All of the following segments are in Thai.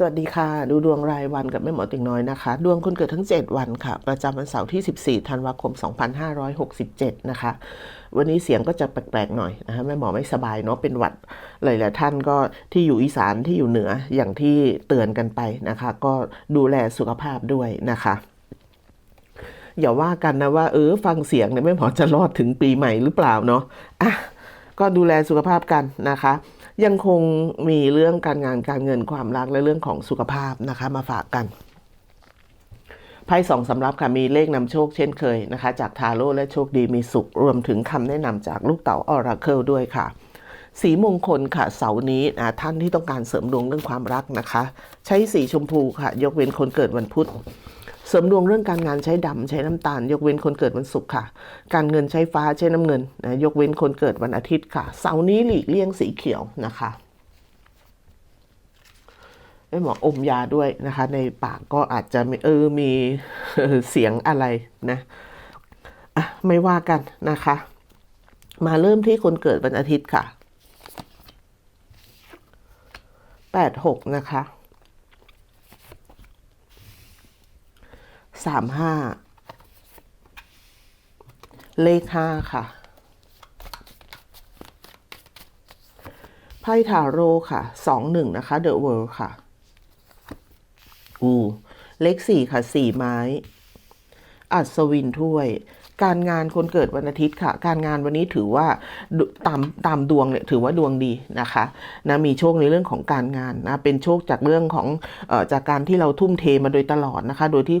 สวัสดีค่ะ ดูดวงรายวันกับแม่หมอติ่งน้อยนะคะ ดวงคนเกิดทั้ง 7 วันค่ะ ประจำวันเสาร์ที่ 14 ธันวาคม 2567 นะคะ วันนี้เสียงก็จะแปลกๆหน่อยนะคะแม่หมอไม่สบายเนาะเป็นหวัดหลายๆท่านก็ที่อยู่อีสานที่อยู่เหนืออย่างที่เตือนกันไปนะคะ ก็ดูแลสุขภาพด้วยนะคะอย่าว่ากันนะว่าเออฟังเสียงเนี่ยแม่หมอจะรอดถึงปีใหม่หรือเปล่าเนาะอะก็ดูแลสุขภาพกันนะคะ ยังคงมีเรื่องการงานการเงินความรักและเรื่องของสุขภาพนะคะ มาฝากกันไพ่สองสำรับค่ะมีเลขนำโชคเช่นเคยนะคะ จากทาโร่และโชคดีมีสุขรวมถึงคำแนะนำจากลูกเต๋าออราเคิลด้วยค่ะ สีมงคลค่ะเสาร์นี้นะท่านที่ต้องการเสริมดวงเรื่องความรักนะคะ ใช้สีชมพูค่ะ ยกเว้นคนเกิดวันพุธ เสริมดวงเรื่องการงานใช้ดำใช้น้ำตาล ยกเว้นคนเกิดวันศุกร์ค่ะ การเงินใช้ฟ้าใช้น้ำเงินนะยกเว้นคนเกิดวันอาทิตย์ค่ะ เสาร์นี้หลีกเลี่ยงสีเขียวนะคะไม่หมออมยาด้วยนะคะ ในปากก็อาจจะเออมีเสียงอะไรนะอะไม่ว่ากันนะคะ มาเริ่มที่คนเกิดวันอาทิตย์ค่ะแปดหกนะคะ สามห้าเลขห้าค่ะ ไพ่ทาโร่ค่ะสองหนึ่งนะคะเดอะเวิลด์ค่ะ อู เลขสี่ค่ะสี่ไม้ อัศวินถ้วย การงานคนเกิดวันอาทิตย์ค่ะ การงานวันนี้ถือว่าตามตามดวงเนี่ยถือว่าดวงดีนะคะนะมีโชคในเรื่องของการงานนะเป็นโชคจากเรื่องของออจากการที่เราทุ่มเทมาโดยตลอดนะคะ โดยที่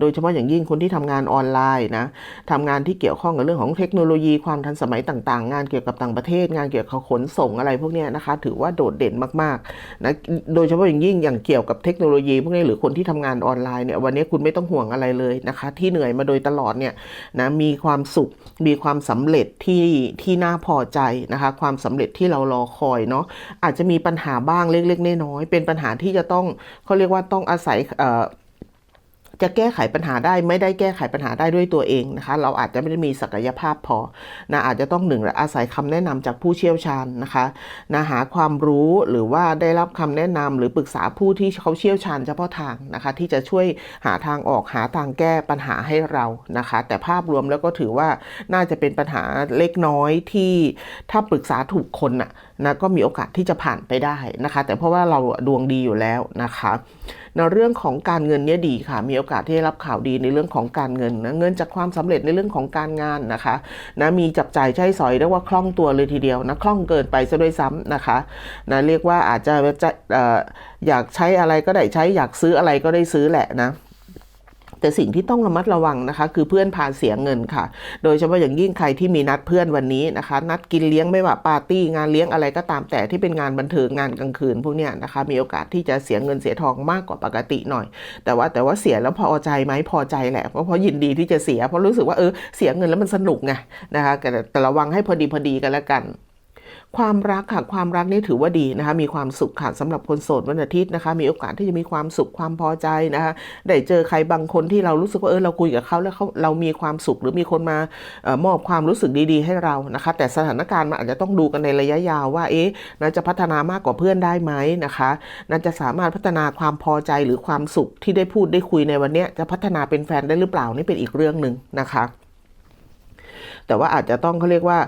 โดยเฉพาะอย่างยิ่งคนที่ทำงานออนไลน์นะทำงานที่เกี่ยวข้องกับเรื่องของเทคโนโลยีความทันสมัยต่างๆ งานเกี่ยวกับต่างประเทศ งานเกี่ยวกับขนส่งอะไรพวกนี้นะคะ ถือว่าโดดเด่นมากๆนะโดยเฉพาะอย่างยิ่งอย่างเกี่ยวกับเทคโนโลยีพวกนี้หรือคนที่ทำงานออนไลน์เนี่ยวันนี้คุณไม่ต้องห่วงอะไรเลยนะคะ ที่เหนื่อยมาโดยตลอดเนี่ยนะมีความสุข มีความสำเร็จที่ที่น่าพอใจนะคะ ความสำเร็จที่เรารอคอยเนาะอาจจะมีปัญหาบ้างเล็กๆน้อยๆเป็นปัญหาที่จะต้องเขาเรียกว่าต้องอาศัยเอ่อ จะแก้ไขปัญหาได้ไม่ได้แก้ไขปัญหาได้ด้วยตัวเองนะคะ เราอาจจะไม่ได้มีศักยภาพพอนะอาจจะต้องหนึ่งอาศัยคำแนะนำจากผู้เชี่ยวชาญนะคะนะหาความรู้หรือว่าได้รับคำแนะนำหรือปรึกษาผู้ที่เขาเชี่ยวชาญเฉพาะทางนะคะ ที่จะช่วยหาทางออกหาทางแก้ปัญหาให้เรานะคะ แต่ภาพรวมแล้วก็ถือว่าน่าจะเป็นปัญหาเล็กน้อยที่ถ้าปรึกษาถูกคนน่ะนะก็มีโอกาสที่จะผ่านไปได้นะคะ แต่เพราะว่าเราดวงดีอยู่แล้วนะคะในเรื่องของการเงินเนี่ยดีค่ะ มีโอกาสที่ได้รับข่าวดีในเรื่องของการเงินนะเงินจากความสำเร็จในเรื่องของการงานนะคะนะมีจับจ่ายใช้สอยเรียกว่าคล่องตัวเลยทีเดียวนะคล่องเกินไปซะด้วยซ้ำนะคะนะเรียกว่าอาจจะจะเอ่ออยากใช้อะไรก็ได้ใช้อยากซื้ออะไรก็ได้ซื้อแหละนะ แต่สิ่งที่ต้องระมัดระวังนะคะ คือเพื่อนพาเสียเงินค่ะ โดยเฉพาะอย่างยิ่งใครที่มีนัดเพื่อนวันนี้นะคะ นัดกินเลี้ยงไม่ว่าปาร์ตี้งานเลี้ยงอะไรก็ตามแต่ที่เป็นงานบันเทิงงานกลางคืนพวกเนี้ยนะคะ มีโอกาสที่จะเสียเงินเสียทองมากกว่าปกติหน่อย แต่ว่าแต่ว่าเสียแล้วพอใจไหมพอใจแหละเพราะเพราะยินดีที่จะเสียเพราะรู้สึกว่าเออเสียเงินแล้วมันสนุกไงนะคะแต่แต่ระวังให้พอดีพอดีกันแล้วกัน ความรักค่ะความรักนี่ถือว่าดีนะคะมีความสุขค่ะสำหรับคนโสดวันอาทิตย์นะคะ มีโอกาสที่จะมีความสุขความพอใจนะคะได้เจอใครบางคนที่เรารู้สึกว่าเออเราคุยกับเขาแล้วเขาเรามีความสุขหรือมีคนมาออมอบความรู้สึกดีๆ ให้เรานะคะ แต่สถานการณ์มันอาจจะต้องดูกันในระยะยาวว่าเอ๊ะน่าจะพัฒนามากกว่าเพื่อนได้ไหมนะคะน่าจะสามารถพัฒนาความพอใจหรือความสุขที่ได้พูดได้คุยในวันเนี้ยจะพัฒนาเป็นแฟนได้หรือเปล่านี่เป็นอีกเรื่องหนึ่งนะคะ แต่ว่าอาจจะต้องเขาเรียกว่า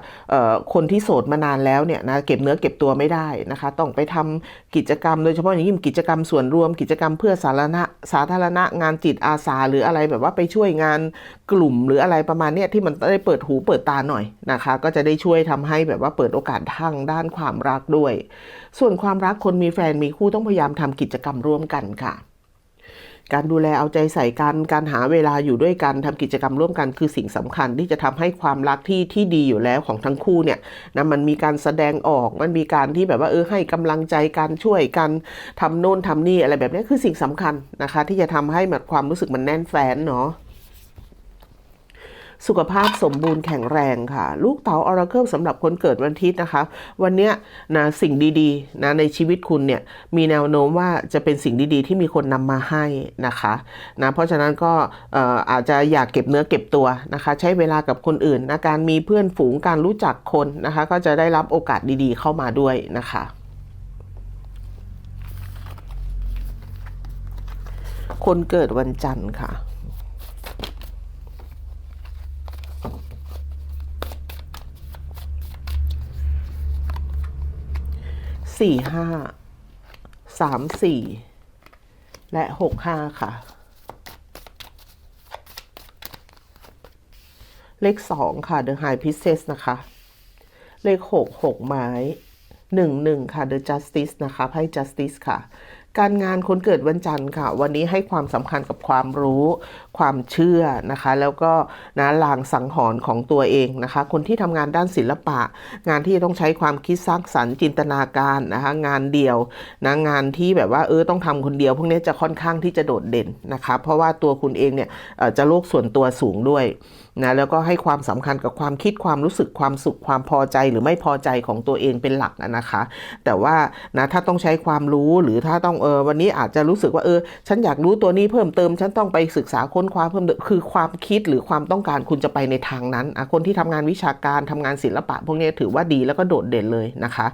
คนที่โสดมานานแล้วเนี่ยนะเก็บเนื้อเก็บตัวไม่ได้นะคะ ต้องไปทำกิจกรรมโดยเฉพาะอย่างยิ่งกิจกรรมส่วนรวม กิจกรรมเพื่อสาธารณะสาธารณะงานจิตอาสาหรืออะไรแบบว่าไปช่วยงานกลุ่มหรืออะไรประมาณเนี้ยที่มันได้เปิดหูเปิดตาหน่อยนะคะ ก็จะได้ช่วยทำให้แบบว่าเปิดโอกาสทางด้านความรักด้วย ส่วนความรักคนมีแฟนมีคู่ต้องพยายามทำกิจกรรมร่วมกันค่ะ การดูแลเอาใจใส่กันการหาเวลาอยู่ด้วยกันทำกิจกรรมร่วมกันคือสิ่งสำคัญที่จะทำให้ความรักที่ที่ดีอยู่แล้วของทั้งคู่เนี่ยนะมันมีการแสดงออกมันมีการที่แบบว่าเออให้กำลังใจกันช่วยกันทำโน่นทำนี่อะไรแบบนี้คือสิ่งสำคัญนะคะ ที่จะทำให้แบบความรู้สึกมันแน่นแฟ้นเนาะ สุขภาพสมบูรณ์แข็งแรงค่ะ ลูกเต๋าออราเคิลสำหรับคนเกิดวันอาทิตย์นะคะ วันเนี้ยนะสิ่งดีๆนะในชีวิตคุณเนี่ยมีแนวโน้มว่าจะเป็นสิ่งดีๆ ที่มีคนนำมาให้นะคะนะเพราะฉะนั้นก็เอ่ออาจจะอยากเก็บเนื้อเก็บตัวนะคะ ใช้เวลากับคนอื่นนะการมีเพื่อนฝูงการรู้จักคนนะคะ ก็จะได้รับโอกาสดีๆ เข้ามาด้วยนะคะคนเกิดวันจันทร์ค่ะ สี่ห้าสามสี่และหกห้าค่ะ เลขสองค่ะ The High Priestess นะคะ เลขหกหกไม้หนึ่งหนึ่งค่ะ The Justice นะคะไพ่ Justice ค่ะ การงานคนเกิดวันจันทร์ค่ะ วันนี้ให้ความสำคัญกับความรู้ ความเชื่อนะคะ แล้วก็นะลางสังหรณ์ของตัวเองนะคะ คนที่ทำงานด้านศิลปะ งานที่ต้องใช้ความคิดสร้างสรรค์จินตนาการนะคะ งานเดียวนะงานที่แบบว่าเออต้องทำคนเดียว พวกนี้จะค่อนข้างที่จะโดดเด่นนะคะ เพราะว่าตัวคุณเองเนี่ยจะโลกส่วนตัวสูงด้วย นะแล้วก็ให้ความสำคัญกับความคิดความรู้สึกความสุขความพอใจหรือไม่พอใจของตัวเองเป็นหลักอะนะคะ แต่ว่านะถ้าต้องใช้ความรู้หรือถ้าต้องเออวันนี้อาจจะรู้สึกว่าเออฉันอยากรู้ตัวนี้เพิ่มเติม ฉันต้องไปศึกษาค้นคว้าเพิ่มเติมคือความคิดหรือความต้องการคุณจะไปในทางนั้นอะคนที่ทำงานวิชาการทำงานศิลปะ พวกนี้ถือว่าดีแล้วก็โดดเด่นเลยนะคะ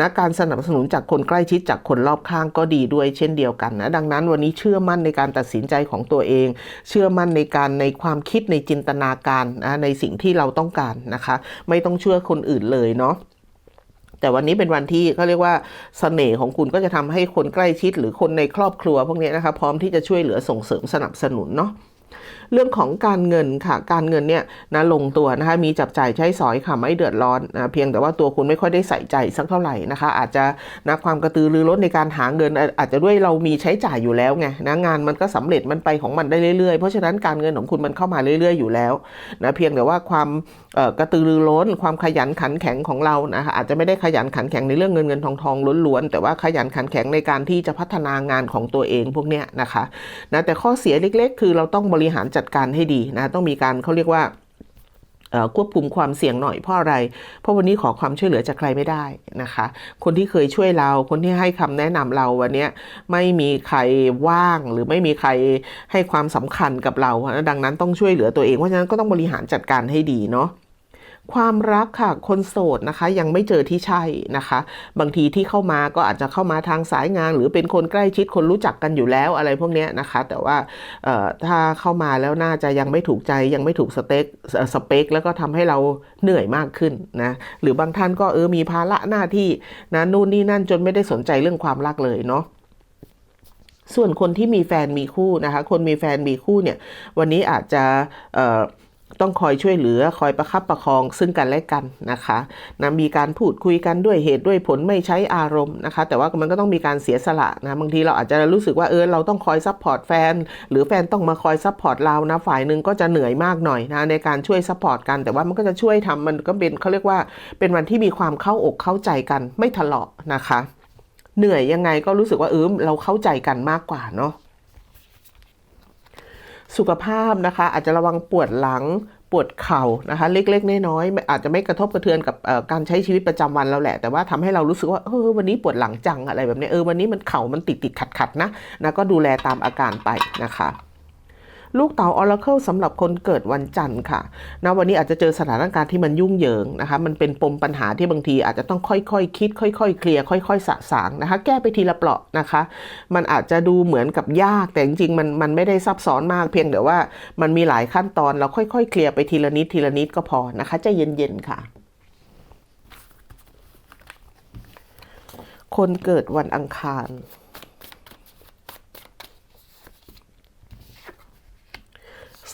นะการสนับสนุนจากคนใกล้ชิดจากคนรอบข้างก็ดีด้วยเช่นเดียวกันนะดังนั้นวันนี้เชื่อมั่นในการตัดสินใจของตัวเอง เชื่อมั่นในการในความคิดในจินตนาการนะในสิ่งที่เราต้องการนะคะ ไม่ต้องเชื่อคนอื่นเลยเนาะแต่วันนี้เป็นวันที่เขาเรียกว่าเสน่ห์ของคุณก็จะทำให้คนใกล้ชิดหรือคนในครอบครัวพวกนี้นะคะพร้อมที่จะช่วยเหลือส่งเสริมสนับสนุนเนาะ เรื่องของการเงินค่ะ การเงินเนี่ยนะลงตัวนะคะมีจับจ่ายใช้สอยค่ะไม่เดือดร้อนนะเพียงแต่ว่าตัวคุณไม่ค่อยได้ใส่ใจสักเท่าไหร่นะคะ อาจจะนะความกระตือรือร้นในการหาเงิน อาจจะด้วยเรามีใช้จ่ายอยู่แล้วไงนะงานมันก็สำเร็จมันไปของมันได้เรื่อยๆ เพราะฉะนั้นการเงินของคุณมันเข้ามาเรื่อย ๆ อยู่แล้วนะเพียงแต่ว่าความกระตือรือร้น ความขยันขันแข็งของเรานะคะอาจจะไม่ได้ขยันขันแข็งในเรื่องเงินเงินทองทองล้วนๆแต่ว่าขยันขันแข็งในการที่จะพัฒนางานของตัวเองพวกเนี้ยนะคะนะแต่ข้อเสียเล็ก ๆ คือเราต้องบริหารจัดการให้ดีนะต้องมีการเขาเรียกว่าควบคุมความเสี่ยงหน่อยเพราะอะไร เพราะวันนี้ขอความช่วยเหลือจากใครไม่ได้นะคะ คนที่เคยช่วยเรา คนที่ให้คำแนะนำเราวันนี้ไม่มีใครว่างหรือไม่มีใครให้ความสำคัญกับเรา ดังนั้นต้องช่วยเหลือตัวเอง เพราะฉะนั้นก็ต้องบริหารจัดการให้ดีเนาะ ความรักค่ะคนโสดนะคะ ยังไม่เจอที่ใช่นะคะ บางทีที่เข้ามาก็อาจจะเข้ามาทางสายงาน หรือเป็นคนใกล้ชิดคนรู้จักกันอยู่แล้วอะไรพวกนี้นะคะ แต่ว่าถ้าเข้ามาแล้วน่าจะยังไม่ถูกใจยังไม่ถูกสเต็กสเปค แล้วก็ทำให้เราเหนื่อยมากขึ้นนะหรือบางท่านก็เออมีภาระหน้าที่นะนู่นนี่นั่นจนไม่ได้สนใจเรื่องความรักเลยเนาะส่วนคนที่มีแฟนมีคู่นะคะ คนมีแฟนมีคู่เนี่ย วันนี้อาจจะเต้องคอยช่วยเหลือคอยประคับประคองซึ่งกันและกันนะคะนะมีการพูดคุยกันด้วยเหตุด้วยผลไม่ใช้อารมณ์นะคะ แต่ว่ามันก็ต้องมีการเสียสละนะบางทีเราอาจจะรู้สึกว่าเออเราต้องคอยซัพพอร์ตแฟน หรือแฟนต้องมาคอยซัพพอร์ตเรานะฝ่ายหนึ่งก็จะเหนื่อยมากหน่อยนะในการช่วยซัพพอร์ตกัน แต่ว่ามันก็จะช่วยทำมันก็เป็นเขาเรียกว่า เป็นวันที่มีความเข้าอกเข้าใจกันไม่ทะเลาะนะคะ เหนื่อยยังไงก็รู้สึกว่าเออเราเข้าใจกันมากกว่าเนาะ สุขภาพนะคะ อาจจะระวังปวดหลังปวดเข่านะคะ เล็กๆน้อยๆอาจจะไม่กระทบกระเทือนกับการใช้ชีวิตประจำวันเราแหละ แต่ว่าทำให้เรารู้สึกว่าเออวันนี้ปวดหลังจังอะไรแบบนี้เออวันนี้มันเข่ามันติดติดขัดขัดๆนะนะก็ดูแลตามอาการไปนะคะ ลูกเต๋าออร์เคิลสำหรับคนเกิดวันจันทร์ค่ะนะวันนี้อาจจะเจอสถานการณ์ที่มันยุ่งเหยิงนะคะ มันเป็นปมปัญหาที่บางทีอาจจะต้องค่อยๆคคิด ค่อยๆ เคลียร์ค่อย ๆ สะสางนะคะ แก้ไปทีละเปราะนะคะ มันอาจจะดูเหมือนกับยากแต่จริงๆมันมันไม่ได้ซับซ้อนมากเพียงแต่ว่ามันมีหลายขั้นตอนเราค่อยๆ เคลียร์ไปทีละนิดทีละนิดก็พอนะคะใจเย็นๆค่ะคนเกิดวันอังคาร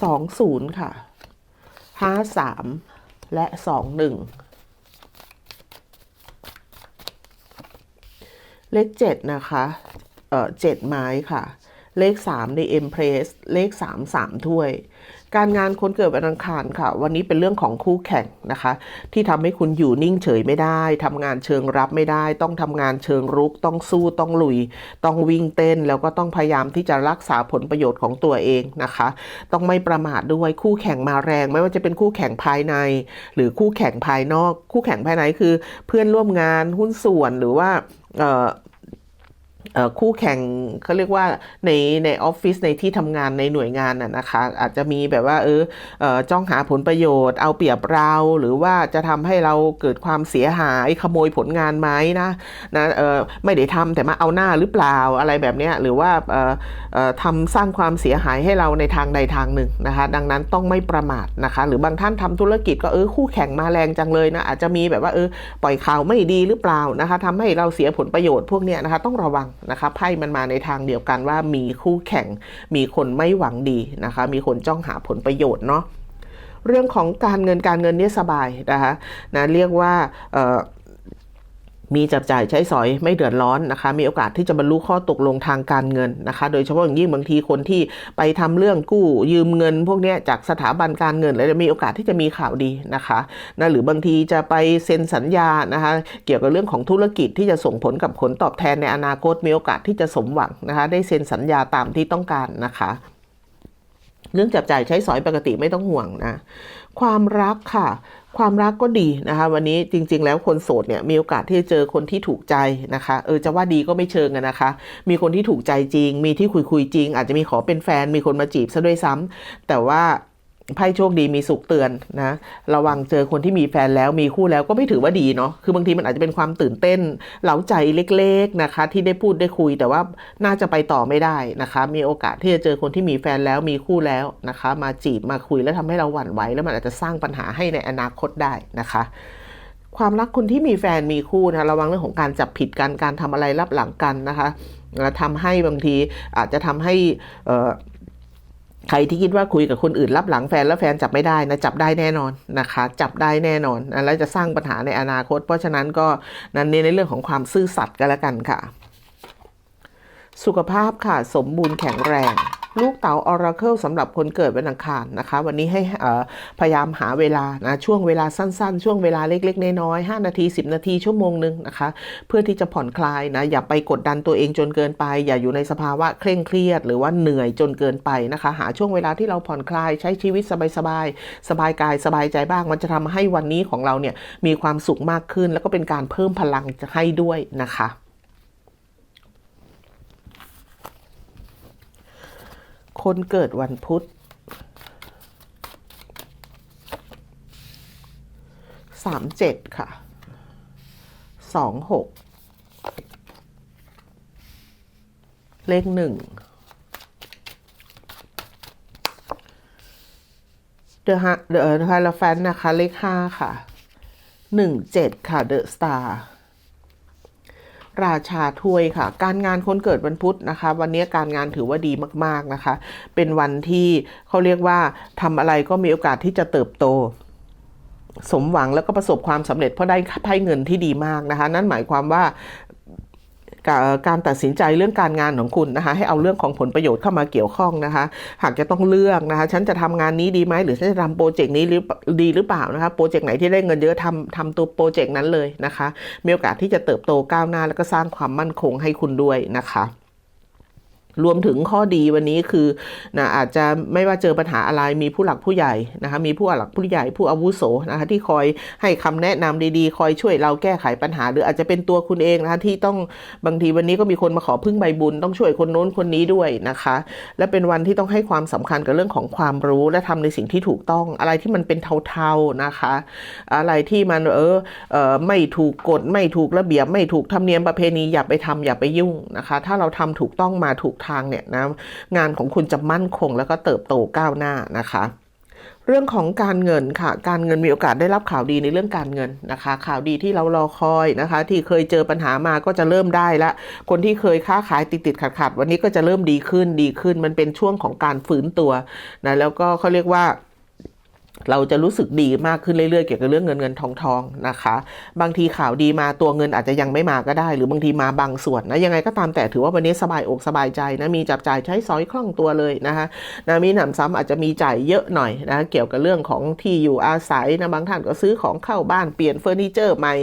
สองศูนย์ค่ะห้าสามและสองหนึ่งเลขเจ็ดนะคะ เอ่อเจ็ดไม้ค่ะ เลขสามในเอ็มเพรสเลขสามสามถ้วย การงานคนเกิดวันอังคารค่ะ วันนี้เป็นเรื่องของคู่แข่งนะคะ ที่ทำให้คุณอยู่นิ่งเฉยไม่ได้ทำงานเชิงรับไม่ได้ ต้องทำงานเชิงรุก ต้องสู้ต้องลุย ต้องวิ่งเต้นแล้วก็ต้องพยายามที่จะรักษาผลประโยชน์ของตัวเองนะคะ ต้องไม่ประมาทด้วยคู่แข่งมาแรง ไม่ว่าจะเป็นคู่แข่งภายใน หรือคู่แข่งภายนอก คู่แข่งภายในคือ เพื่อนร่วมงานหุ้นส่วนหรือว่า คู่แข่งเขาเรียกว่าในในออฟฟิศในที่ทำงานในหน่วยงานน่ะนะคะ อาจจะมีแบบว่าเออเออจ้องหาผลประโยชน์ เอาเปรียบเรา หรือว่าจะทำให้เราเกิดความเสียหายขโมยผลงานไหมนะนะเออไม่ได้ทำแต่มาเอาหน้าหรือเปล่าอะไรแบบนี้หรือว่าเออเออทำสร้างความเสียหายให้เราในทางใดทางหนึ่งนะคะ ดังนั้นต้องไม่ประมาทนะคะ หรือบางท่านทำธุรกิจก็เออคู่แข่งมาแรงจังเลยนะอาจจะมีแบบว่าเออปล่อยข่าวไม่ดีหรือเปล่านะคะทำให้เราเสียผลประโยชน์พวกนี้นะคะต้องระวังนะคะไพ่มันมาในทางเดียวกันว่ามีคู่แข่ง มีคนไม่หวังดีนะคะ มีคนจ้องหาผลประโยชน์เนาะเรื่องของการเงินการเงินเนี่ยสบายนะคะนะเรียกว่าเอ่อ มีจับจ่ายใช้สอยไม่เดือดร้อนนะคะ มีโอกาสที่จะบรรลุข้อตกลงทางการเงินนะคะ โดยเฉพาะอย่างยิ่งบางทีคนที่ไปทำเรื่องกู้ยืมเงิน พวกนี้จากสถาบันการเงินแล้วจะมีโอกาสที่จะมีข่าวดีนะคะนะหรือบางทีจะไปเซ็นสัญญานะคะ เกี่ยวกับเรื่องของธุรกิจที่จะส่งผลกับผลตอบแทนในอนาคตมีโอกาสที่จะสมหวังนะคะ ได้เซ็นสัญญาตามที่ต้องการนะคะเรื่องจับจ่ายใช้สอยปกติไม่ต้องห่วงนะ ความรักค่ะ ความรักก็ดีนะคะ วันนี้จริง ๆ แล้วคนโสดเนี่ยมีโอกาสที่จะเจอคนที่ถูกใจนะคะ เออจะว่าดีก็ไม่เชิงอะนะคะ มีคนที่ถูกใจจริง มีที่คุยคุยจริง อาจจะมีขอเป็นแฟนมีคนมาจีบซะด้วยซ้ำแต่ว่า ไพ่โชคดีมีสุขเตือนนะระวังเจอคนที่มีแฟนแล้วมีคู่แล้วก็ไม่ถือว่าดีเนาะคือบางทีมันอาจจะเป็นความตื่นเต้นเหลาใจเล็กๆนะคะ ที่ได้พูดได้คุยแต่ว่าน่าจะไปต่อไม่ได้นะคะ มีโอกาสที่จะเจอคนที่มีแฟนแล้วมีคู่แล้วนะคะ มาจีบมาคุยแล้วทำให้เราหวั่นไหวแล้วมันอาจจะสร้างปัญหาให้ในอนาคตได้นะคะความรักคนที่มีแฟนมีคู่นะระวังเรื่องของการจับผิดกันการทำอะไรลับหลังกันนะคะแล้วทำให้บางทีอาจจะทำให้อ่อ ใครที่คิดว่าคุยกับคนอื่นรับหลังแฟนแล้วแฟนจับไม่ได้นะจับได้แน่นอนนะคะ จับได้แน่นอน แล้วจะสร้างปัญหาในอนาคต เพราะฉะนั้นก็นั้นเน้นในเรื่องของความซื่อสัตย์กันแล้วกันค่ะ สุขภาพค่ะ สมบูรณ์แข็งแรง ลูกเต๋าออราเคิลสำหรับคนเกิดวันอังคารนะคะ วันนี้ให้พยายามหาเวลานะช่วงเวลาสั้นๆ ช่วงเวลาเล็กๆ น้อยๆ5นาที 10 นาทีชั่วโมงหนึ่งนะคะ เพื่อที่จะผ่อนคลายนะอย่าไปกดดันตัวเองจนเกินไป อย่าอยู่ในสภาวะเคร่งเครียด หรือว่าเหนื่อยจนเกินไปนะคะ หาช่วงเวลาที่เราผ่อนคลายใช้ชีวิตสบายๆสบายกายสบายใจบ้าง มันจะทำให้วันนี้ของเราเนี่ยมีความสุขมากขึ้น แล้วก็เป็นการเพิ่มพลังให้ด้วยนะคะ คนเกิดวันพุธสามเจ็ดค่ะสองหกเลขหนึ่งเดอะฮะเดอะฮาราแฟนนะคะ เลขห้าค่ะหนึ่งเจ็ดค่ะเดอะสตาร์ ราชาถ้วยค่ะ การงานคนเกิดวันพุธนะคะ วันนี้การงานถือว่าดีมากๆนะคะ เป็นวันที่เขาเรียกว่าทำอะไรก็มีโอกาสที่จะเติบโตสมหวังแล้วก็ประสบความสำเร็จเพราะได้ไพ่เงินที่ดีมากนะคะ นั่นหมายความว่า การตัดสินใจเรื่องการงานของคุณนะคะ ให้เอาเรื่องของผลประโยชน์เข้ามาเกี่ยวข้องนะคะ หากจะต้องเลือกนะคะ ฉันจะทำงานนี้ดีไหมหรือฉันจะทำโปรเจกต์นี้หรือดีหรือเปล่านะคะโปรเจกต์ไหนที่ได้เงินเยอะทำทำตัวโปรเจกต์นั้นเลยนะคะ มีโอกาสที่จะเติบโตก้าวหน้าแล้วก็สร้างความมั่นคงให้คุณด้วยนะคะ รวมถึงข้อดีวันนี้คือนะอาจจะไม่ว่าเจอปัญหาอะไรมีผู้หลักผู้ใหญ่นะคะมีผู้หลักผู้ใหญ่ผู้อาวุโสนะคะที่คอยให้คำแนะนำดีๆ คอยช่วยเราแก้ไขปัญหา หรืออาจจะเป็นตัวคุณเองนะคะที่ต้องบางทีวันนี้ก็มีคนมาขอพึ่งใบบุญ ต้องช่วยคนโน้นคนนี้ด้วยนะคะ และเป็นวันที่ต้องให้ความสำคัญกับเรื่องของความรู้และทำในสิ่งที่ถูกต้องอะไรที่มันเป็นเทาๆนะคะ อะไรที่มันเออเออไม่ถูกกฎไม่ถูกระเบียบ ไม่ถูกธรรมเนียมประเพณีอย่าไปทำอย่าไปยุ่งนะคะ ถ้าเราทำถูกต้องมาถูกทางเนี่ยนะงานของคุณจะมั่นคงแล้วก็เติบโตก้าวหน้านะคะเรื่องของการเงินค่ะ การเงินมีโอกาสได้รับข่าวดีในเรื่องการเงินนะคะ ข่าวดีที่เรารอคอยนะคะ ที่เคยเจอปัญหามาก็จะเริ่มได้ละ คนที่เคยค้าขายติดติดขัดขัดวันนี้ก็จะเริ่มดีขึ้นดีขึ้น มันเป็นช่วงของการฟื้นตัวนะแล้วก็เขาเรียกว่า เราจะรู้สึกดีมากขึ้นเรื่อยๆ เกี่ยวกับเรื่องเงินเงินทองทองนะคะ บางทีข่าวดีมาตัวเงินอาจจะยังไม่มาก็ได้ หรือบางทีมาบางส่วนนะยังไงก็ตามแต่ถือว่าวันนี้สบายอกสบายใจนะมีจับจ่ายใช้สอยคล่องตัวเลยนะคะนะมีหนำซ้ำอาจจะมีจ่ายเยอะหน่อยนะเกี่ยวกับเรื่องของที่อยู่อาศัยนะบางท่านก็ซื้อของเข้าบ้านเปลี่ยนเฟอร์นิเจอร์ใหม่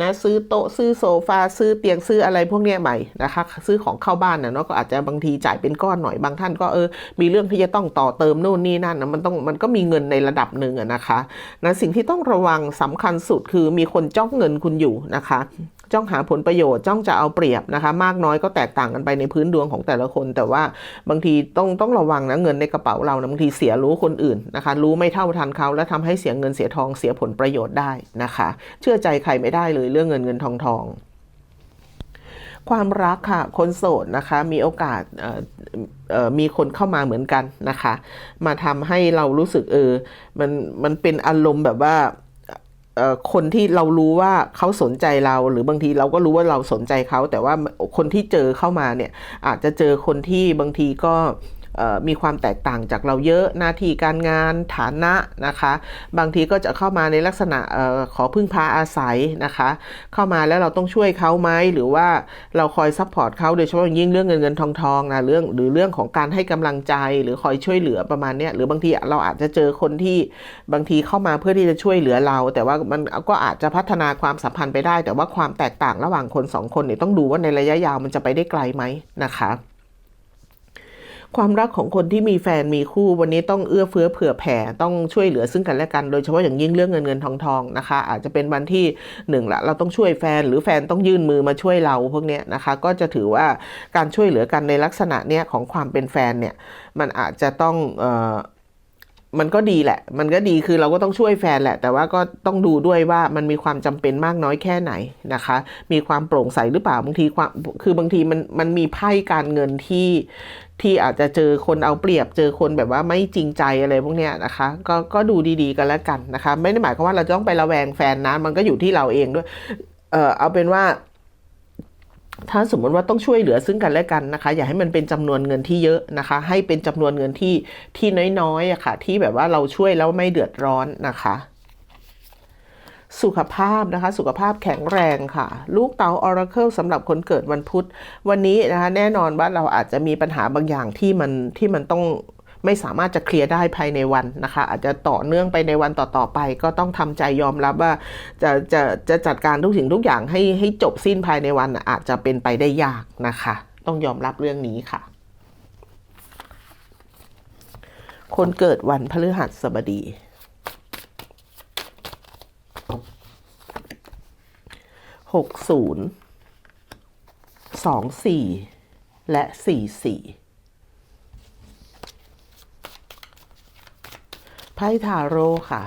นะซื้อโต๊ะซื้อโซฟาซื้อเตียงซื้ออะไรพวกนี้ใหม่นะคะซื้อของเข้าบ้านนะเนาะก็อาจจะบางทีจ่ายเป็นก้อนหน่อยบางท่านก็เออมีเรื่องที่จะต้องต่อเติมนู่นนี่นั่นนะมันต้องมันก็มีเงินในระดับหนึ่งนะคะนะสิ่งที่ต้องระวังสำคัญสุดคือมีคนจ้องเงินคุณอยู่นะคะ จ้องหาผลประโยชน์จ้องจะเอาเปรียบนะคะ มากน้อยก็แตกต่างกันไปในพื้นดวงของแต่ละคน แต่ว่าบางทีต้องต้องระวังนะเงินในกระเป๋าเรานะบางทีเสียรู้คนอื่นนะคะ รู้ไม่เท่าทันเขาและทำให้เสียเงินเสียทองเสียผลประโยชน์ได้นะคะ เชื่อใจใครไม่ได้เลยเรื่องเงินเงินทองทอง ความรักค่ะ คนโสดนะคะ มีโอกาสมีคนเข้ามาเหมือนกันนะคะ มาทำให้เรารู้สึกเออ มันมันเป็นอารมณ์แบบว่าคนที่เรารู้ว่าเขาสนใจเราหรือบางทีเราก็รู้ว่าเราสนใจเขา แต่ว่าคนที่เจอเข้ามาเนี่ยอาจจะเจอคนที่บางทีก็ มีความแตกต่างจากเราเยอะหน้าที่การงานฐานะนะคะ บางทีก็จะเข้ามาในลักษณะออขอพึ่งพาอาศัยนะคะ เข้ามาแล้วเราต้องช่วยเขาไหมหรือว่าเราคอยซัพพอร์ตเขาโดยเฉพาะยิ่งเรื่องเงินเงินทองทองนะเรื่องหรือเรื่องของการให้กำลังใจหรือคอยช่วยเหลือประมาณนี้หรือบางทีเราอาจจะเจอคนที่บางทีเข้ามาเพื่อที่จะช่วยเหลือเรา แต่ว่ามันก็อาจจะพัฒนาความสัมพันธ์ไปได้ แต่ว่าความแตกต่างระหว่างคนสองคนเนี่ยต้องดูว่าในระยะยาวมันจะไปได้ไกลไหมนะคะ ความรักของคนที่มีแฟนมีคู่วันนี้ต้องเอื้อเฟื้อเผื่อแผ่ต้องช่วยเหลือซึ่งกันและกันโดยเฉพาะอย่างยิ่งเรื่องเงินเงินทองทองนะคะ อาจจะเป็นวันที่หนึ่งละเราต้องช่วยแฟนหรือแฟนต้องยื่นมือมาช่วยเราพวกนี้นะคะ ก็จะถือว่าการช่วยเหลือกันในลักษณะเนี้ยของความเป็นแฟนเนี่ยมันอาจจะต้องเอ่อมันก็ดีแหละ มันก็ดีคือเราก็ต้องช่วยแฟนแหละ แต่ว่าก็ต้องดูด้วยว่ามันมีความจำเป็นมากน้อยแค่ไหนนะคะ มีความโปร่งใสหรือเปล่า บางทีความ คือบางทีมัน มันมีไพ่การเงินที่ ที่อาจจะเจอคนเอาเปรียบ เจอคนแบบว่าไม่จริงใจอะไรพวกเนี้ยนะคะ ก็ก็ดูดีๆกันแล้วกันนะคะ ไม่ได้หมายความว่าเราจะต้องไประแวงแฟนนะมันก็อยู่ที่เราเองด้วย เออเอาเป็นว่า ถ้าสมมติว่าต้องช่วยเหลือซึ่งกันและกันนะคะ อย่าให้มันเป็นจำนวนเงินที่เยอะนะคะ ให้เป็นจำนวนเงินที่ที่น้อยๆอะค่ะ ที่แบบว่าเราช่วยแล้วไม่เดือดร้อนนะคะ สุขภาพนะคะ สุขภาพแข็งแรงค่ะ ลูกเต๋าออราเคิลสำหรับคนเกิดวันพุธ วันนี้นะคะแน่นอนว่าเราอาจจะมีปัญหาบางอย่างที่มันที่มันต้องไม่สามารถจะเคลียร์ได้ภายในวันนะคะ อาจจะต่อเนื่องไปในวันต่อๆไป ก็ต้องทำใจยอมรับว่าจะจะจะจัดการทุกสิ่งทุกอย่างให้ให้จบสิ้นภายในวันอาจจะเป็นไปได้ยากนะคะ ต้องยอมรับเรื่องนี้ค่ะ คนเกิดวันพฤหัสบดี หกศูนย์สองสี่และสี่สี่ไพ่ทาโร่ค่ะ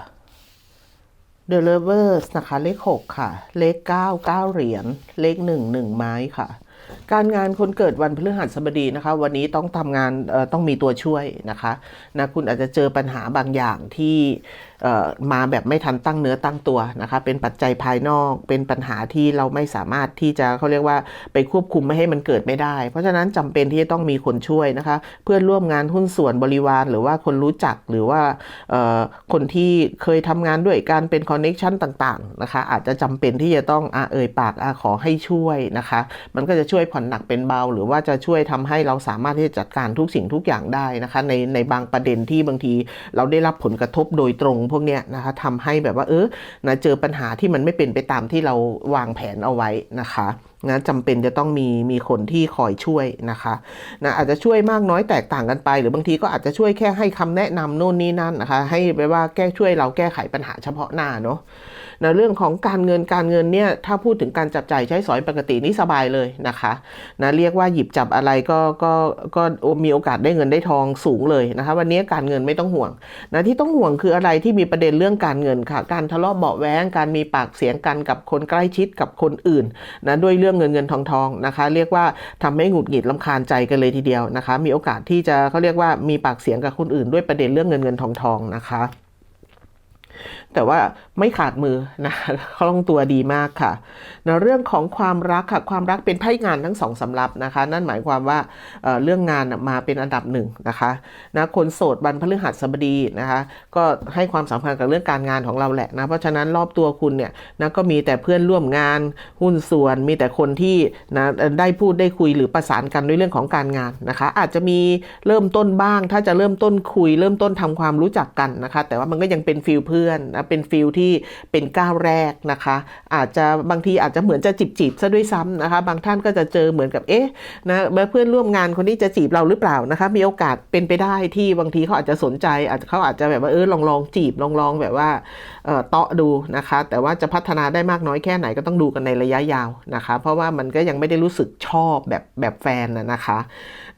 The Lovers นะคะ เลข 6 ค่ะ เลข 9 9 เหรียญ เลข 1 1 ไม้ค่ะ การงานคนเกิดวันพฤหัสบดีนะคะ วันนี้ต้องทำงานต้องมีตัวช่วยนะคะนะคุณอาจจะเจอปัญหาบางอย่างที่มาแบบไม่ทันตั้งเนื้อตั้งตัวนะคะ เป็นปัจจัยภายนอก เป็นปัญหาที่เราไม่สามารถที่จะเขาเรียกว่าไปควบคุมไม่ให้มันเกิดไม่ได้ เพราะฉะนั้นจำเป็นที่จะต้องมีคนช่วยนะคะ เพื่อนร่วมงานหุ้นส่วนบริวาร หรือว่าคนรู้จักหรือว่าคนที่เคยทำงานด้วยกันเป็นคอนเน็ชันต่างๆนะคะ อาจจะจำเป็นที่จะต้องอเอ่ยปากอขอให้ช่วยนะคะ มันก็จะช่วย่วยผ่อนหนักเป็นเบา หรือว่าจะช่วยทำให้เราสามารถที่จะจัดการทุกสิ่งทุกอย่างได้นะคะในในบางประเด็นที่บางทีเราได้รับผลกระทบโดยตรงพวกเนี้ยนะคะทำให้แบบว่าเออนะเจอปัญหาที่มันไม่เป็นไปตามที่เราวางแผนเอาไว้นะคะนะจำเป็นจะต้องมีมีคนที่คอยช่วยนะคะนะอาจจะช่วยมากน้อยแตกต่างกันไป หรือบางทีก็อาจจะช่วยแค่ให้คำแนะนำโน่นนี่นั่นนะคะ ให้ไปว่าแก้ช่วยเราแก้ไขปัญหาเฉพาะหน้าเนาะ นะเรื่องของการเงินการเงินเนี่ยถ้าพูดถึงการจับจ่ายใช้สอยปกตินี่สบายเลยนะคะนะเรียกว่าหยิบจับอะไรก็ก็ก็มีโอกาสได้เงินได้ทองสูงเลยนะคะ วันนี้การเงินไม่ต้องห่วงนะที่ต้องห่วงคืออะไรที่มีประเด็นเรื่องการเงินค่ะ การทะเลาะเบาแวงการมีปากเสียงกันกับคนใกล้ชิดกับคนอื่นนะด้วยเรื่องเงินเงินทองทองนะคะ เรียกว่าทำให้หงุดหงิดลำคาญใจกันเลยทีเดียวนะคะ มีโอกาสที่จะเขาเรียกว่ามีปากเสียงกับคนอื่น ด้วยประเด็นเรื่องเงินเงินทองทองนะคะ แต่ว่าไม่ขาดมือนะคล่องตัวดีมากค่ะนะเรื่องของความรักค่ะความรักเป็นไพ่งานทั้งสองสำรับนะคะ นั่นหมายความว่าเเรื่องงานมาเป็นอันดับหนึ่งนะคะนะคนโสดบันพฤหัสบดีนะคะก็ให้ความสำคัญกับเรื่องการงานของเราแหละนะเพราะฉะนั้นรอบตัวคุณเนี่ยนะก็มีแต่เพื่อนร่วมงานหุ้นส่วนมีแต่คนที่นะได้พูดได้คุยหรือประสานกันด้วยเรื่องของการงานนะคะ อาจจะมีเริ่มต้นบ้าง ถ้าจะเริ่มต้นคุย เริ่มต้นทำความรู้จักกันนะคะ แต่ว่ามันก็ยังเป็นฟิลเพื่อนพื่อนนะเป็นฟิลที่เป็นก้าวแรกนะคะ อาจจะบางทีอาจจะเหมือนจะจีบจีบซะด้วยซ้ำนะคะ บางท่านก็จะเจอเหมือนกับเอ๊ะนะเพื่อนร่วมงานคนนี้จะจีบเราหรือเปล่านะคะ มีโอกาสเป็นไปได้ที่บางทีเขาอาจจะสนใจ อาจจะเขาอาจจะแบบว่าเออลองลองจีบลองลองแบบว่าเออเตาะดูนะคะ แต่ว่าจะพัฒนาได้มากน้อยแค่ไหนก็ต้องดูกันในระยะยาวนะคะ เพราะว่ามันก็ยังไม่ได้รู้สึกชอบแบบแบบแฟนนะนะคะ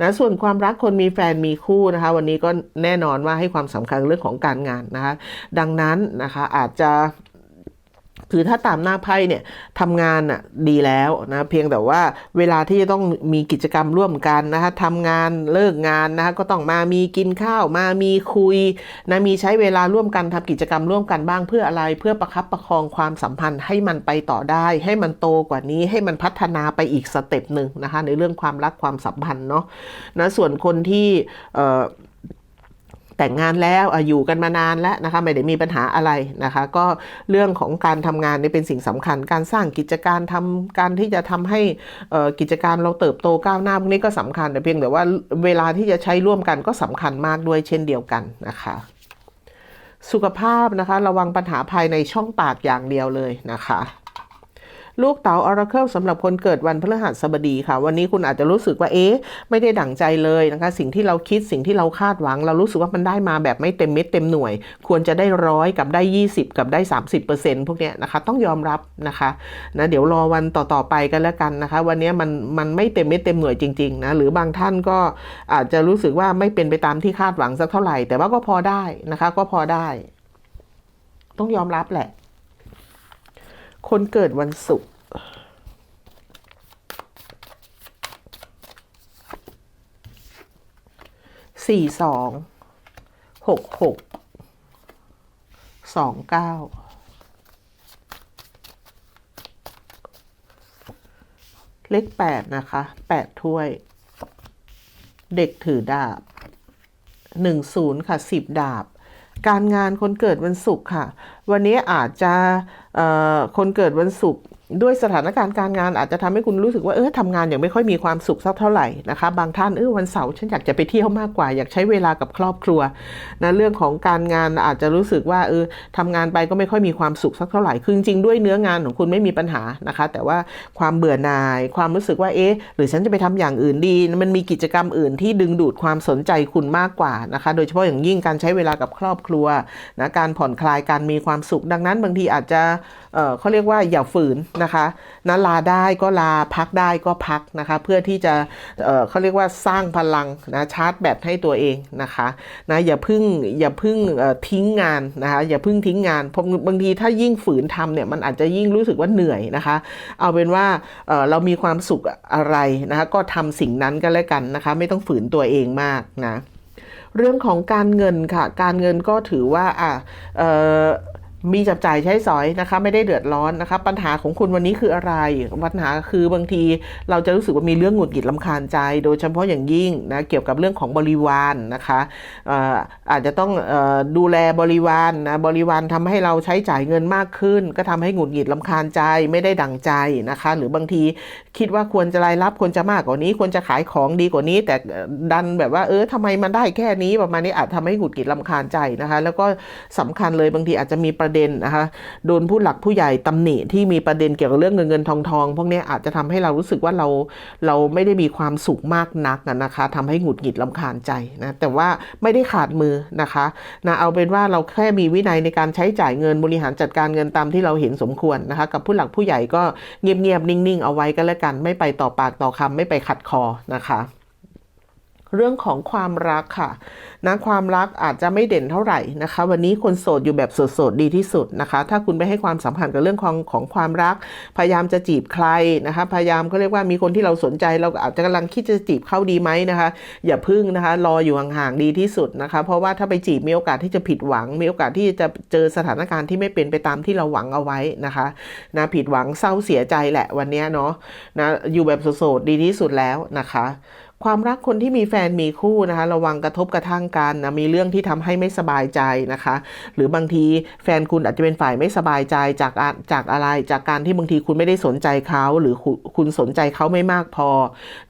นะส่วนความรักคนมีแฟนมีคู่นะคะ วันนี้ก็แน่นอนว่าให้ความสำคัญเรื่องของการงานนะคะ ดังนั้นนะคะอาจจะคือถ้าตามหน้าไพ่เนี่ยทำงานน่ะดีแล้วนะเพียงแต่ว่าเวลาที่จะต้องมีกิจกรรมร่วมกันนะคะทำงานเลิกงานนะคะก็ต้องมามีกินข้าวมามีคุยนะมีใช้เวลาร่วมกันทำกิจกรรมร่วมกันบ้างเพื่ออะไร เพื่อประคับประคองความสัมพันธ์ให้มันไปต่อได้ ให้มันโตกว่านี้ให้มันพัฒนาไปอีกสเต็ปหนึ่งนะคะในเรื่องความรักความสัมพันธ์เนาะนะส่วนคนที่เอ่อ แต่งงานแล้วอยู่กันมานานแล้วนะคะไม่ได้มีปัญหาอะไรนะคะ ก็เรื่องของการทำงานนี่เป็นสิ่งสำคัญ การสร้างกิจการทำการที่จะทำให้กิจการเราเติบโตก้าวหน้าพวกนี้ก็สำคัญแต่เพียงแต่ว่าเวลาที่จะใช้ร่วมกันก็สำคัญมากด้วยเช่นเดียวกันนะคะสุขภาพนะคะ ระวังปัญหาภายในช่องปากอย่างเดียวเลยนะคะ ลูกเต๋าออราเคิลสำหรับคนเกิดวันพฤหัสบดีค่ะ วันนี้คุณอาจจะรู้สึกว่าเอ๊ะไม่ได้ดั่งใจเลยนะคะสิ่งที่เราคิดสิ่งที่เราคาดหวัง เรารู้สึกว่ามันได้มาแบบไม่เต็มเม็ดเต็มหน่วย ควรจะได้ร้อยกับได้ 20 กับได้ 30%พวกเนี้ยนะคะต้องยอมรับนะคะนะเดี๋ยวรอวันต่อๆไปกันแล้วกันนะคะ วันนี้มันมันไม่เต็มเม็ดเต็มหน่วยจริงๆนะหรือบางท่านก็อาจจะรู้สึกว่าไม่เป็นไปตามที่คาดหวังสักเท่าไหร่ แต่ว่าก็พอได้นะคะก็พอได้ ต้องยอมรับแหละ คนเกิดวันศุกร์สี่สองหกหกสองเก้าเลขแปดนะคะแปดถ้วย เด็กถือดาบหนึ่งศูนย์ค่ะสิบดาบ การงานคนเกิดวันศุกร์ค่ะ วันนี้อาจจะ คนเกิดวันศุกร์ ด้วยสถานการณ์การงานอาจจะทำให้คุณรู้สึกว่าเออทำงานอย่างไม่ค่อยมีความสุขสักเท่าไหร่นะคะบางท่านเออวันเสาร์ฉันอยากจะไปเที่ยวมากกว่า อยากใช้เวลากับครอบครัวนะเรื่องของการงานอาจจะรู้สึกว่าเออทำงานไปก็ไม่ค่อยมีความสุขสักเท่าไหร่คือจริงๆด้วยเนื้องานของคุณไม่มีปัญหานะคะ แต่ว่าความเบื่อหน่าย ความรู้สึกว่าเอ๊ะหรือฉันจะไปทำอย่างอื่นดี มันมีกิจกรรมอื่นที่ดึงดูดความสนใจคุณมากกว่านะคะ โดยเฉพาะอย่างยิ่งการใช้เวลากับครอบครัวนะการผ่อนคลายการมีความสุขดังนั้นบางทีอาจจะเออเขาเรียกว่าอย่าฝืนนะคะนะลาได้ก็ลาพักได้ก็พักนะคะ เพื่อที่จะเเขาเรียกว่าสร้างพลังนะชาร์จแบตให้ตัวเองนะคะนะอย่าพึ่งอย่าพึ่งทิ้งงานนะคะอย่าพึ่งทิ้งงานเพราะบางทีถ้ายิ่งฝืนทำเนี่ยมันอาจจะยิ่งรู้สึกว่าเหนื่อยนะคะ เอาเป็นว่าเเรามีความสุขอะไรนะคะก็ทำสิ่งนั้นก็แล้วกันนะคะ ไม่ต้องฝืนตัวเองมากนะเรื่องของการเงินค่ะ การเงินก็ถือว่าอะเออ มีจับจ่ายใช้สอยนะคะไม่ได้เดือดร้อนนะคะปัญหาของคุณวันนี้คืออะไรปัญหาคือบางทีเราจะรู้สึกว่ามีเรื่องหงุดหงิดลำคาญใจ โดยเฉพาะอย่างยิ่งนะเกี่ยวกับเรื่องของบริวารนนะคะอออาจจะต้องออดูแลบริวารนะบริวารทำให้เราใช้จ่ายเงินมากขึ้น ก็ทำให้หงุดหงิดลำคาญใจไม่ได้ดังใจนะคะ หรือบางทีคิดว่าควรจะรายรับควรจะมากกว่านี้ ควรจะขายของดีกว่านี้ แต่ดันแบบว่าเออทำไมมันได้แค่นี้ประมาณนี้อาจทำให้หงุดหงิดลำคาญใจนะคะ แล้วก็สำคัญเลยบางทีอาจจะมีประเด็นนะคะโดนผู้หลักผู้ใหญ่ตำหนิที่มีประเด็นเกี่ยวกับเรื่องเงินเงินทองทองพวกนี้อาจจะทำให้เรารู้สึกว่าเราเราไม่ได้มีความสุขมากนักนะคะทำให้หงุดหงิดลำคาญใจนะแต่ว่าไม่ได้ขาดมือนะคะนะเอาเป็นว่าเราแค่มีวินัยในการใช้จ่ายเงินบริหารจัดการเงินตามที่เราเห็นสมควรนะคะกับผู้หลักผู้ใหญ่ก็เงียบๆนิ่งๆ เอาไว้ก็แล้วกัน ไม่ไปต่อปากต่อคำไม่ไปขัดคอนะคะ เรื่องของความรักค่ะนะความรักอาจจะไม่เด่นเท่าไหร่นะคะ วันนี้คนโสดอยู่แบบโสดๆดีที่สุดนะคะ ถ้าคุณไปให้ความสำคัญกับเรื่องของของความรัก พยายามจะจีบใครนะคะ พยายามก็เรียกว่ามีคนที่เราสนใจ เราอาจจะกำลังคิดจะจีบเข้าดีไหมนะคะ อย่าพึ่งนะคะ รออยู่ห่างๆดีที่สุดนะคะ เพราะว่าถ้าไปจีบมีโอกาสที่จะผิดหวัง มีโอกาสที่จะเจอสถานการณ์ที่ไม่เป็นไปตามที่เราหวังเอาไว้นะคะนะผิดหวังเศร้าเสียใจแหละวันนี้เนาะนะอยู่แบบโสดๆดีที่สุดแล้วนะคะ ความรักคนที่มีแฟนมีคู่นะคะ ระวังกระทบกระทั่งกันนะมีเรื่องที่ทำให้ไม่สบายใจนะคะ หรือบางทีแฟนคุณอาจจะเป็นฝ่ายไม่สบายใจจากจากอะไรจากการที่บางทีคุณไม่ได้สนใจเขา หรือคุณคุณสนใจเขาไม่มากพอ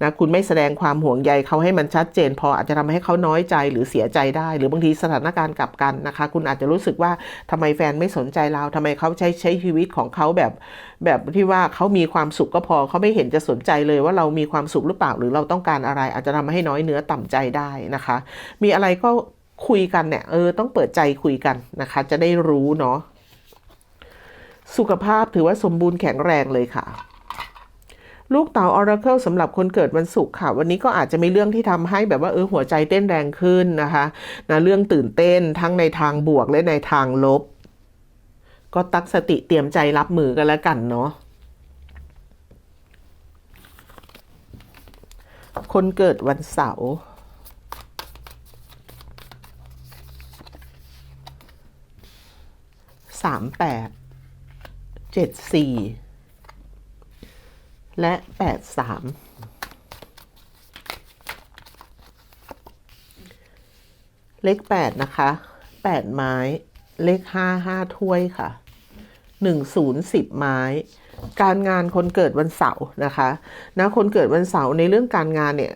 นะคุณไม่แสดงความห่วงใยเขาให้มันชัดเจน พออาจจะทำให้เขาน้อยใจหรือเสียใจได้ หรือบางทีสถานการณ์กลับกันนะคะ คุณอาจจะรู้สึกว่าทำไมแฟนไม่สนใจเราทำไมเขาใช้ใช้ชีวิตของเขาแบบ แบบที่ว่าเขามีความสุขก็พอเขาไม่เห็นจะสนใจเลยว่าเรามีความสุขหรือเปล่าหรือเราต้องการอะไร อาจจะทำให้น้อยเนื้อต่ำใจได้นะคะ มีอะไรก็คุยกันเนี่ยเออต้องเปิดใจคุยกันนะคะ จะได้รู้เนาะสุขภาพถือว่าสมบูรณ์แข็งแรงเลยค่ะ ลูกเต่าออราเคิลสำหรับคนเกิดวันศุกร์ค่ะ วันนี้ก็อาจจะมีเรื่องที่ทำให้แบบว่าเออหัวใจเต้นแรงขึ้นนะคะนะเรื่องตื่นเต้นทั้งในทางบวกและในทางลบ ก็ตั้งสติเตรียมใจรับมือกันแล้วกันเนาะคนเกิดวันเสาร์สามแปดเจ็ดสี่และแปดสามเลขแปดนะคะแปดไม้ เลขห้าห้าถ้วยค่ะ หนึ่งศูนย์สิบไม้ การงานคนเกิดวันเสาร์นะคะนะคนเกิดวันเสาร์ในเรื่องการงานเนี่ย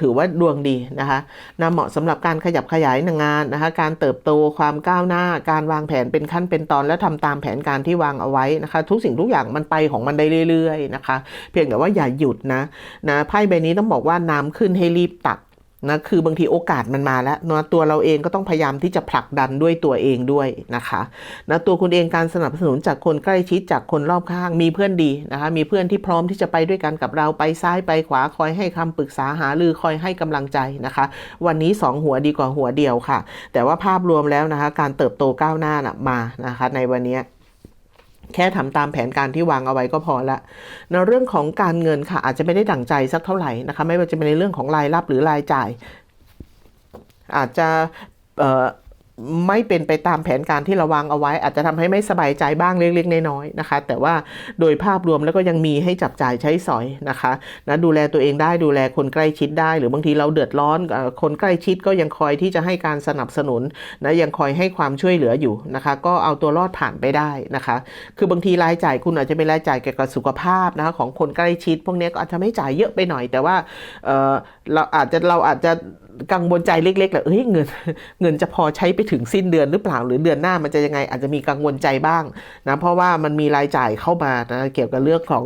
ถือว่าดวงดีนะคะนะเหมาะสำหรับการขยับขยายงานนะคะการเติบโตความก้าวหน้า การวางแผนเป็นขั้นเป็นตอน และทำตามแผนการที่วางเอาไว้นะคะ ทุกสิ่งทุกอย่างมันไปของมันได้เรื่อยๆนะคะ เพียงแต่ว่าอย่าหยุดนะนะไพ่ใบนี้ต้องบอกว่าน้ำขึ้นให้รีบตัก นะคือบางทีโอกาสมันมาแล้วนะตัวเราเองก็ต้องพยายามที่จะผลักดันด้วยตัวเองด้วยนะคะนะตัวคุณเองการสนับสนุนจากคนใกล้ชิดจากคนรอบข้าง มีเพื่อนดีนะคะมีเพื่อนที่พร้อมที่จะไปด้วยกันกับเราไปซ้ายไปขวาคอยให้คำปรึกษาหารือคอยให้กำลังใจนะคะ วันนี้สองหัวดีกว่าหัวเดียวค่ะ แต่ว่าภาพรวมแล้วนะคะ การเติบโตก้าวหน้านะมานะคะในวันนี้ แค่ทำตามแผนการที่วางเอาไว้ก็พอละในเรื่องของการเงินค่ะ อาจจะไม่ได้ดั่งใจสักเท่าไหร่นะคะ ไม่ว่าจะเป็นในเรื่องของรายรับหรือรายจ่าย อาจจะ ไม่เป็นไปตามแผนการที่เราวางเอาไว้ อาจจะทำให้ไม่สบายใจบ้างเล็กๆน้อยๆนะคะ แต่ว่าโดยภาพรวมแล้วก็ยังมีให้จับจ่ายใช้สอยนะคะนะดูแลตัวเองได้ดูแลคนใกล้ชิดได้ หรือบางทีเราเดือดร้อนคนใกล้ชิดก็ยังคอยที่จะให้การสนับสนุนนะยังคอยให้ความช่วยเหลืออยู่นะคะ ก็เอาตัวรอดผ่านไปได้นะคะ คือบางทีรายจ่ายคุณอาจจะเป็นรายจ่ายเกี่ยวกับสุขภาพนะคะของคนใกล้ชิด พวกนี้ก็อาจจะไม่จ่ายเยอะไปหน่อย แต่ว่าเเราอาจจะเราอาจจะ กังวลใจเล็กๆแหละเอ้ยเงินเงินจะพอใช้ไปถึงสิ้นเดือนหรือเปล่าหรือเดือนหน้ามันจะยังไงอาจจะมีกังวลใจบ้างนะเพราะว่ามันมีรายจ่ายเข้ามานะเกี่ยวกับเรื่องของ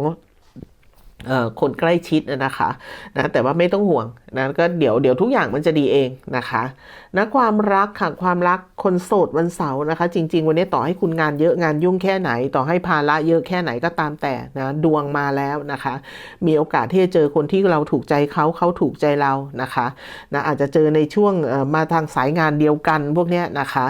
คนใกล้ชิดนะคะนะแต่ว่าไม่ต้องห่วงนะก็เดี๋ยวเดี๋ยวทุกอย่างมันจะดีเองนะคะนะความรักค่ะความรักคนโสดวันเสาร์นะคะ จริง ๆ วันนี้ต่อให้คุณงานเยอะงานยุ่งแค่ไหน ต่อให้ภาระเยอะแค่ไหนก็ตามแต่นะดวงมาแล้วนะคะ มีโอกาสที่จะเจอคนที่เราถูกใจเขาเขาถูกใจเรานะคะนะอาจจะเจอในช่วงมาทางสายงานเดียวกันพวกเนี้ยนะคะ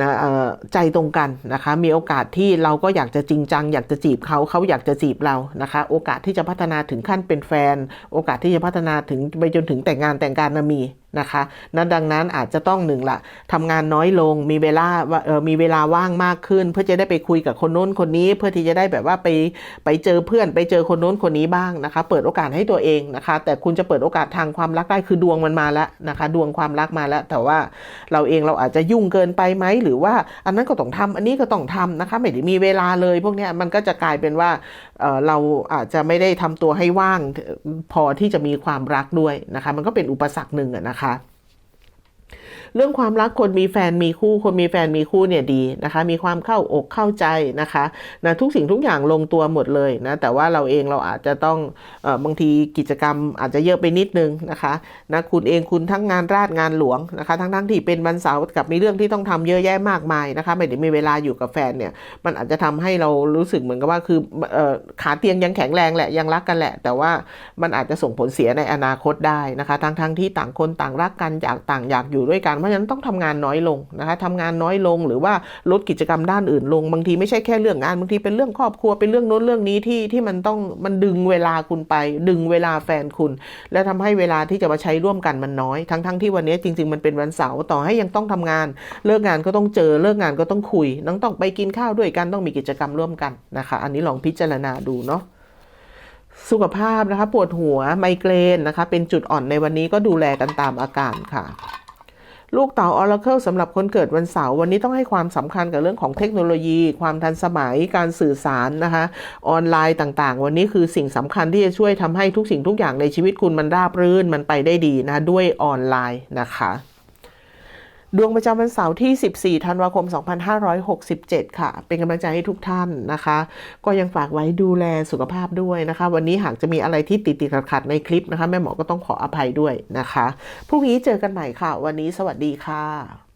นะเออใจตรงกันนะคะ มีโอกาสที่เราก็อยากจะจริงจัง อยากจะจีบเขาเขาอยากจะจีบเรานะคะ โอกาสที่จะพัฒนาถึงขั้นเป็นแฟน โอกาสที่จะพัฒนาถึงไปจนถึงแต่งงานแต่งการนะมีนะคะนั้นดังนั้นอาจจะต้องหนึ่งละทำงานน้อยลงมีเวลาเออมีเวลาว่างมากขึ้น เพื่อจะได้ไปคุยกับคนโน้นคนนี้ เพื่อที่จะได้แบบว่าไปไปเจอเพื่อนไปเจอคนโน้นคนนี้บ้างนะคะ เปิดโอกาสให้ตัวเองนะคะ แต่คุณจะเปิดโอกาสทางความรักได้คือดวงมันมาแล้วนะคะ ดวงความรักมาแล้ว แต่ว่าเราเองเราอาจจะยุ่งเกินไปไหมหรือว่าอันนั้นก็ต้องทำอันนี้ก็ต้องทำนะคะไม่ได้มีเวลาเลย พวกนี้มันก็จะกลายเป็นว่าเราอาจจะไม่ได้ทำตัวให้ว่างพอที่จะมีความรักด้วยนะคะ มันก็เป็นอุปสรรคหนึ่งอะนะคะ เรื่องความรักคนมีแฟนมีคู่ คนมีแฟนมีคู่เนี่ยดีนะคะ มีความเข้าอกเข้าใจนะคะนะทุกสิ่งทุกอย่างลงตัวหมดเลยนะแต่ว่าเราเองเราอาจจะต้องอบางทีกิจกรรมอาจจะเยอะไปนิดนึงนะคะนะคุณเองคุณทั้งงานราชงานหลวงนะคะ ทั้งทั้งที่เป็นวันเสาร์กับมีเรื่องที่ต้องทำเยอะแยะมากมายนะคะไม่ได้มีเวลาอยู่กับแฟนเนี่ยมันอาจจะทำให้เรารู้สึกเหมือนกับว่าคือออขาเตียงยังแข็งแรงแหละยังรักกันแหละ แต่ว่ามันอาจจะส่งผลเสียในอนาคตได้นะคะ ทั้งทั้งที่ต่างคนต่างรักกันอยากต่างอยากอยู่ด้วยกันเพราะฉะนั้นต้องทำงานน้อยลงนะคะทำงานน้อยลงหรือว่าลดกิจกรรมด้านอื่นลง บางทีไม่ใช่แค่เรื่องงานบางทีเป็นเรื่องครอบครัวเป็นเรื่องโน้นเรื่องนี้ที่ที่มันต้องมันดึงเวลาคุณไป ดึงเวลาแฟนคุณ และทำให้เวลาที่จะมาใช้ร่วมกันมันน้อย ทั้งทั้งที่วันนี้จริง ๆ มันเป็นวันเสาร์ต่อให้ยังต้องทำงาน เลิกงานก็ต้องเจอเลิกงานก็ต้องคุยน้องต้องไปกินข้าวด้วยกันต้องมีกิจกรรมร่วมกันนะคะ อันนี้ลองพิจารณาดูเนาะสุขภาพนะคะปวดหัวไมเกรนนะคะ เป็นจุดอ่อนในวันนี้ก็ดูแลกันตามอาการค่ะ ลูกเต๋า Oracle สำหรับคนเกิดวันเสาร์วันนี้ต้องให้ความสำคัญกับเรื่องของเทคโนโลยี ความทันสมัยการสื่อสารนะคะ ออนไลน์ต่างๆ วันนี้คือสิ่งสำคัญที่จะช่วยทำให้ทุกสิ่งทุกอย่างในชีวิตคุณมันราบรื่นมันไปได้ดีนะคะด้วยออนไลน์นะคะ ดวงประจำวันเสาร์ที่ 14 ธันวาคม 2567 ค่ะ เป็นกำลังใจให้ทุกท่านนะคะ ก็ยังฝากไว้ดูแลสุขภาพด้วยนะคะ วันนี้หากจะมีอะไรที่ติดติดขัดในคลิปนะคะ แม่หมอก็ต้องขออภัยด้วยนะคะ พรุ่งนี้เจอกันใหม่ค่ะ วันนี้สวัสดีค่ะ